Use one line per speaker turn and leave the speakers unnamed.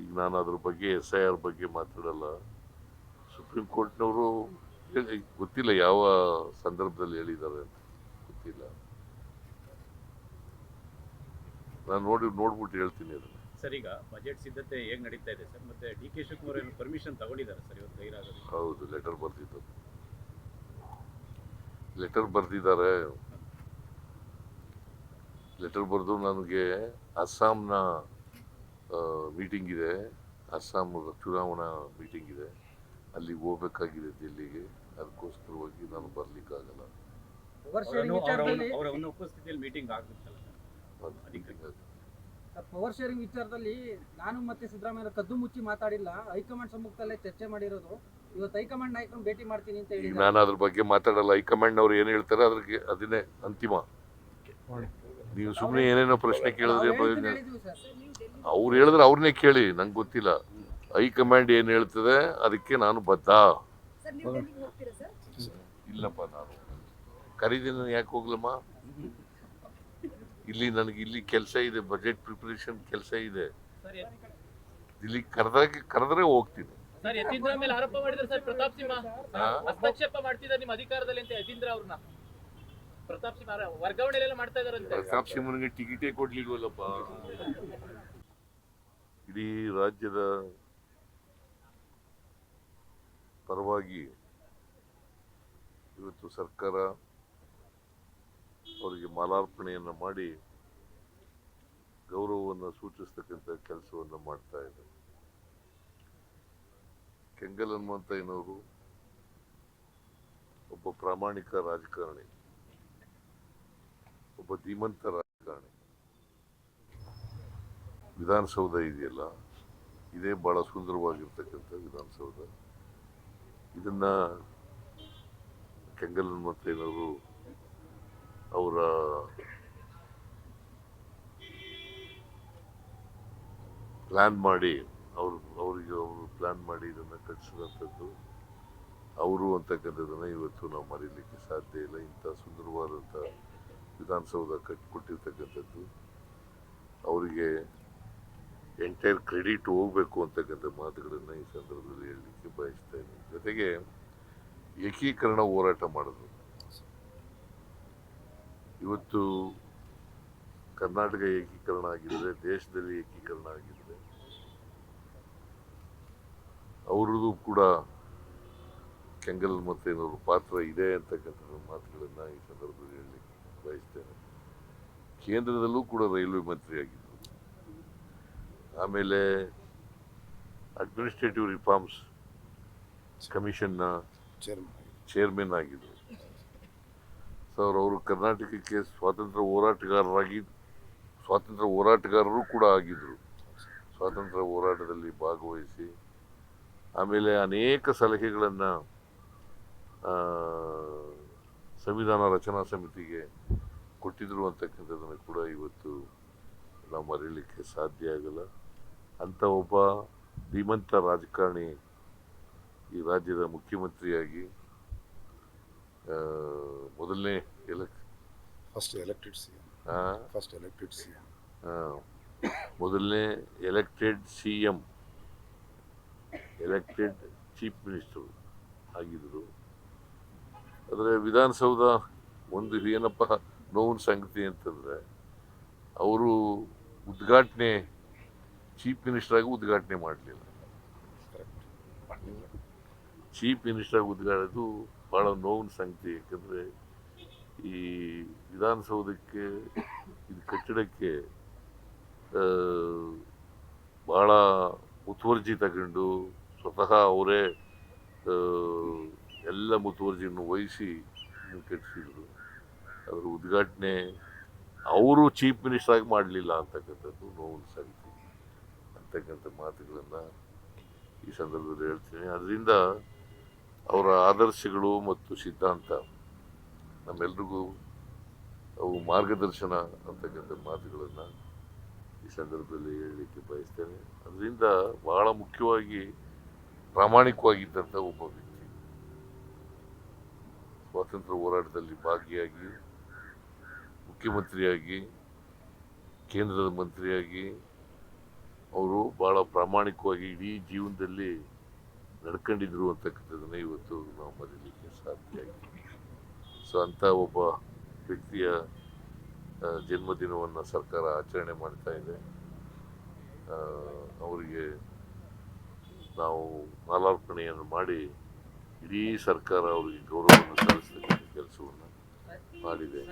ಈಗ ನಾನು ಅದ್ರ ಬಗ್ಗೆ ಎಸ್ ಐ ಆರ್ ಬಗ್ಗೆ ಮಾತಾಡಲ್ಲ. ಸುಪ್ರೀಂ ಕೋರ್ಟ್ನವರು ಗೊತ್ತಿಲ್ಲ ಯಾವ ಸಂದರ್ಭದಲ್ಲಿ ಹೇಳಿದ್ದಾರೆ ಅಂತ. ಗೊತ್ತಿಲ್ಲ. ನಾನು ನೋಡಿ ನೋಡ್ಬಿಟ್ಟು ಹೇಳ್ತೀನಿ ಅದನ್ನ.
ಸರ್ ಈಗ ಬಜೆಟ್ ಸಿದ್ಧತೆ ಹೇಗೆ ನಡೀತಾ ಇದೆ ಸರ್ ಮತ್ತೆ ಡಿ ಕೆ ಶಿವಕುಮಾರ್ ಏನು ಪರ್ಮಿಷನ್ ತಗೊಂಡಿದ್ದಾರೆ ಸರ್ ಇವತ್ತು
ಹೌದು ಲೆಟರ್ ಬರ್ದಿದ್ದು ಲೆಟರ್ ಬರೆದಿದ್ದಾರೆ ಲೆಟರ್ ಬರೆದು ನನಗೆ ಅಸ್ಸಾಂನ ಮೀಟಿಂಗ್ ಇದೆ ಅಸ್ಸಾಂ ಚುನಾವಣಾ ಮೀಟಿಂಗ್ ಇದೆ ಅಲ್ಲಿಗೆ ಹೋಗ್ಬೇಕಾಗಿದೆ ದಿಲ್ಲಿಗೆ ಅದಕ್ಕೋಸ್ಕರವಾಗಿ ನಾನು ಬರ್ಲಿಕ್ಕಾಗಲ್ಲ
ಮೀಟಿಂಗ್ ಆಗುತ್ತಲ್ಲ ಸರ್
ಅದು meeting ಆಗಿದೆ.
ಪವರ್ ಶೇರಿಂಗ್ ವಿಚಾರದಲ್ಲಿ ನಾನು ಮತ್ತೆ ಸಿದ್ದರಾಮಯ್ಯ ಕದ್ದು ಮುಚ್ಚಿ ಮಾತಾಡಿಲ್ಲ. ಹೈಕಮಾಂಡ್ ಸಮ್ಮುಖದಲ್ಲೇ ಚರ್ಚೆ ಮಾಡಿರೋದು. ಇವತ್ತು ಹೈಕಮಾಂಡ್ ನಾಯಕರನ್ನು ಭೇಟಿ ಮಾಡ್ತೀನಿ ಅಂತ ಹೇಳಿ
ನಾನು ಅದ್ರ ಬಗ್ಗೆ ಮಾತಾಡಲ್ಲ. ಹೈಕಮಾಂಡ್ನವ್ರು ಏನು ಹೇಳ್ತಾರೆ ಅದಕ್ಕೆ ಅದನ್ನೇ ಅಂತಿಮ. ನೀವು ಸುಮ್ಮನೆ ಏನೇನೋ ಪ್ರಶ್ನೆ ಕೇಳಿದ್ರೆ ಅವ್ರು ಹೇಳಿದ್ರೆ ಅವ್ರನ್ನೇ ಕೇಳಿ ನಂಗೆ ಗೊತ್ತಿಲ್ಲ. ಹೈಕಮಾಂಡ್ ಏನು ಹೇಳ್ತದೆ ಅದಕ್ಕೆ ನಾನು ಬದ್ಧ.
ಸರ್ ನೀವು ಡೆಲ್ಲಿಗೆ ಹೋಗ್ತೀರಾ ಸರ್?
ಇಲ್ಲಪ್ಪ ನಾನು. ಕರೀದಿನ ಯಾಕೆ ಹೋಗ್ಲಮ್ಮ? ಇಲ್ಲಿ ನನಗೆ ಇಲ್ಲಿ ಕೆಲಸ ಇದೆ ಬಜೆಟ್ ಪ್ರಿಪರೇಷನ್ ಕೆಲಸ ಇದೆ. ಇಲ್ಲಿ ಕರೆದಾಗ ಕರೆದ್ರೆ ಹೋಗ್ತೀನಿ.
ಸರ್ ಯತೀಂದ್ರ ಮೇಲೆ ಆರೋಪ ಮಾಡಿದ್ರು ಸರ್ ಪ್ರತಾಪ್ ಸಿಂಹ? ಹಸ್ತಕ್ಷೇಪ ಮಾಡ್ತಿದ್ದಾರೆ ನಿಮ್ಮ ಅಧಿಕಾರದಲ್ಲಿ ಅಂತ ಯತೀಂದ್ರ ಅವ್ರನ್ನ. ಪ್ರತಾಪ್ ಸಿಂಹ ವರ್ಗಾವಣೆ ಮಾಡ್ತಾ ಇದಾರಂತೆ
ಪ್ರತಾಪ್ ಸಿಂಹನಿಗೆ ಟಿಕೆಟೇ ಕೊಡ್ಲಿಲ್ವಲ್ಲಪ್ಪ? ಇಡೀ ರಾಜ್ಯದ ಪರವಾಗಿ ಇವತ್ತು ಸರ್ಕಾರ ಅವರಿಗೆ ಮಾಲಾರ್ಪಣೆಯನ್ನು ಮಾಡಿ ಗೌರವವನ್ನು ಸೂಚಿಸ್ತಕ್ಕಂಥ ಕೆಲಸವನ್ನು ಮಾಡ್ತಾ ಇದೆ ಕೆಂಗಲ್ ಹನುಮಂತಯ್ಯನವರು ಒಬ್ಬ ಪ್ರಾಮಾಣಿಕ ರಾಜಕಾರಣಿ, ಒಬ್ಬ ಧೀಮಂತ ರಾಜಕಾರಣಿ. ವಿಧಾನಸೌಧ ಇದೆಯಲ್ಲ, ಇದೇ ಬಹಳ ಸುಂದರವಾಗಿರ್ತಕ್ಕಂಥ ವಿಧಾನಸೌಧ. ಇದನ್ನ ಕೆಂಗಲ್ ಹನುಮಂತಯ್ಯನವರು ಅವರ ಪ್ಲಾನ್ ಮಾಡಿ, ಅವ್ರು, ಅವರಿಗೆ ಅವರು ಪ್ಲಾನ್ ಮಾಡಿ ಇದನ್ನು ಕಟ್ಟಿಸಿದಂಥದ್ದು, ಅವರು ಅಂತಕ್ಕಂಥದ್ದನ್ನು ಇವತ್ತು ನಾವು ಮರೀಲಿಕ್ಕೆ ಸಾಧ್ಯ ಇಲ್ಲ. ಇಂಥ ಸುಂದರವಾದಂಥ ವಿಧಾನಸೌಧ ಕಟ್ಟಿಕೊಟ್ಟಿರ್ತಕ್ಕಂಥದ್ದು ಅವರಿಗೆ ಎಂಟೈರ್ ಕ್ರೆಡಿಟ್ ಹೋಗಬೇಕು ಅಂತಕ್ಕಂಥ ಮಾತುಗಳನ್ನು ಈ ಸಂದರ್ಭದಲ್ಲಿ ಹೇಳಲಿಕ್ಕೆ ಬಯಸ್ತಾ ಇದ್ದೀನಿ. ಜೊತೆಗೆ ಏಕೀಕರಣ ಹೋರಾಟ ಮಾಡಿದ್ರು ಇವತ್ತು ಕರ್ನಾಟಕ ಏಕೀಕರಣ ಆಗಿದ್ರೆ ದೇಶದಲ್ಲಿ ಏಕೀಕರಣ ಆಗಿದ್ರೆ ಅವ್ರದ್ದು ಕೂಡ ಕೆಂಗಲ್ ಮತ್ತೇನವ್ರ ಪಾತ್ರ ಇದೆ ಅಂತಕ್ಕಂಥ ಮಾತುಗಳನ್ನು ಈ ಸಂದರ್ಭದಲ್ಲಿ ಹೇಳಲಿಕ್ಕೆ ಬಯಸ್ತೇನೆ. ಕೇಂದ್ರದಲ್ಲೂ ಕೂಡ ರೈಲ್ವೆ ಮಂತ್ರಿ ಆಗಿದ್ದರು. ಆಮೇಲೆ ಅಡ್ಮಿನಿಸ್ಟ್ರೇಟಿವ್ ರಿಫಾರ್ಮ್ಸ್ ಕಮಿಷನ್ನ ಚೇರ್ಮನ್ ಆಗಿದ್ದರು. ಸೊ ಅವರು ಕರ್ನಾಟಕಕ್ಕೆ ಸ್ವಾತಂತ್ರ್ಯ ಹೋರಾಟಗಾರರಾಗಿ, ಸ್ವಾತಂತ್ರ್ಯ ಹೋರಾಟಗಾರರು ಕೂಡ ಆಗಿದ್ದರು ಸ್ವಾತಂತ್ರ್ಯ ಹೋರಾಟದಲ್ಲಿ ಭಾಗವಹಿಸಿ, ಆಮೇಲೆ ಅನೇಕ ಸಲಹೆಗಳನ್ನು ಸಂವಿಧಾನ ರಚನಾ ಸಮಿತಿಗೆ ಕೊಟ್ಟಿದ್ರು ಅಂತಕ್ಕಂಥದ್ದನ್ನು ಕೂಡ ಇವತ್ತು ನಾವು ಮರೀಲಿಕ್ಕೆ ಸಾಧ್ಯ ಆಗಲ್ಲ. ಅಂಥ ಒಬ್ಬ ಧೀಮಂತ ರಾಜಕಾರಣಿ ಈ ರಾಜ್ಯದ ಮುಖ್ಯಮಂತ್ರಿಯಾಗಿ ಮೊದಲನೇ elect
first elected C M first elected C M
ಮೊದಲನೇ elected C M elected chief minister ಆಗಿದ್ದರು. ಆದರೆ ವಿಧಾನಸೌಧ ಒಂದು ಏನಪ್ಪ ನೋವಿನ ಸಂಗತಿ ಅಂತಂದರೆ ಅವರು ಉದ್ಘಾಟನೆ ಚೀಫ್ ಮಿನಿಸ್ಟರ್ ಆಗಿ ಉದ್ಘಾಟನೆ ಮಾಡಲಿಲ್ಲ. ಚೀಫ್ ಮಿನಿಸ್ಟರ್ ಆಗಿ ಉದ್ಘಾಟದು ಭಾಳ ನೋವಿನ ಸಂಗತಿ ಏಕೆಂದರೆ ಈ ವಿಧಾನಸೌಧಕ್ಕೆ, ಇದು ಕಟ್ಟಡಕ್ಕೆ ಭಾಳ ಮುತುವರ್ಜಿ ತಗೊಂಡು ಸ್ವತಃ ಅವರೇ ಎಲ್ಲ ಮುತುವರ್ಜಿಯನ್ನು ವಹಿಸಿ ಕಟ್ಟಿಸಿದ್ರು. ಅದರ ಉದ್ಘಾಟನೆ ಅವರು ಚೀಫ್ ಮಿನಿಸ್ಟರ್ ಆಗಿ ಮಾಡಲಿಲ್ಲ ಅಂತಕ್ಕಂಥದ್ದು ನೋವಿನ ಸಂಗತಿ, ಅಂತಕ್ಕಂಥ ಮಾತುಗಳನ್ನು ಈ ಸಂದರ್ಭದಲ್ಲಿ ಹೇಳ್ತೀನಿ. ಅದರಿಂದ ಅವರ ಆದರ್ಶಗಳು ಮತ್ತು ಸಿದ್ಧಾಂತ ನಮ್ಮೆಲ್ರಿಗೂ ಅವು ಮಾರ್ಗದರ್ಶನ ಅಂತಕ್ಕಂಥ ಮಾತುಗಳನ್ನು ಈ ಸಂದರ್ಭದಲ್ಲಿ ಹೇಳಲಿಕ್ಕೆ ಬಯಸ್ತೇನೆ. ಅದರಿಂದ ಬಹಳ ಮುಖ್ಯವಾಗಿ ಪ್ರಾಮಾಣಿಕವಾಗಿದ್ದಂಥ ಒಬ್ಬ ವ್ಯಕ್ತಿ ಸ್ವಾತಂತ್ರ್ಯ ಹೋರಾಟದಲ್ಲಿ ಭಾಗಿಯಾಗಿ, ಮುಖ್ಯಮಂತ್ರಿಯಾಗಿ, ಕೇಂದ್ರದ ಮಂತ್ರಿಯಾಗಿ, ಅವರು ಭಾಳ ಪ್ರಾಮಾಣಿಕವಾಗಿ ಇಡೀ ಜೀವನದಲ್ಲಿ ನಡ್ಕೊಂಡಿದ್ರು ಅಂತಕ್ಕಂಥದ್ದನ್ನು ಇವತ್ತು ನಾವು ಮರೀಲಿಕ್ಕೆ ಸಾಧ್ಯ ಆಗಿದೆ ಸೊ ಅಂಥ ಒಬ್ಬ ವ್ಯಕ್ತಿಯ ಜನ್ಮದಿನವನ್ನು ಸರ್ಕಾರ ಆಚರಣೆ ಮಾಡ್ತಾ ಇದೆ. ಅವರಿಗೆ ನಾವು ಮಾಲಾರ್ಪಣೆಯನ್ನು ಮಾಡಿ ಇಡೀ ಸರ್ಕಾರ ಅವರಿಗೆ ಗೌರವವನ್ನು ಸಲ್ಲಿಸ್ತಕ್ಕಂಥ ಕೆಲಸವನ್ನು ಮಾಡಿದೆ.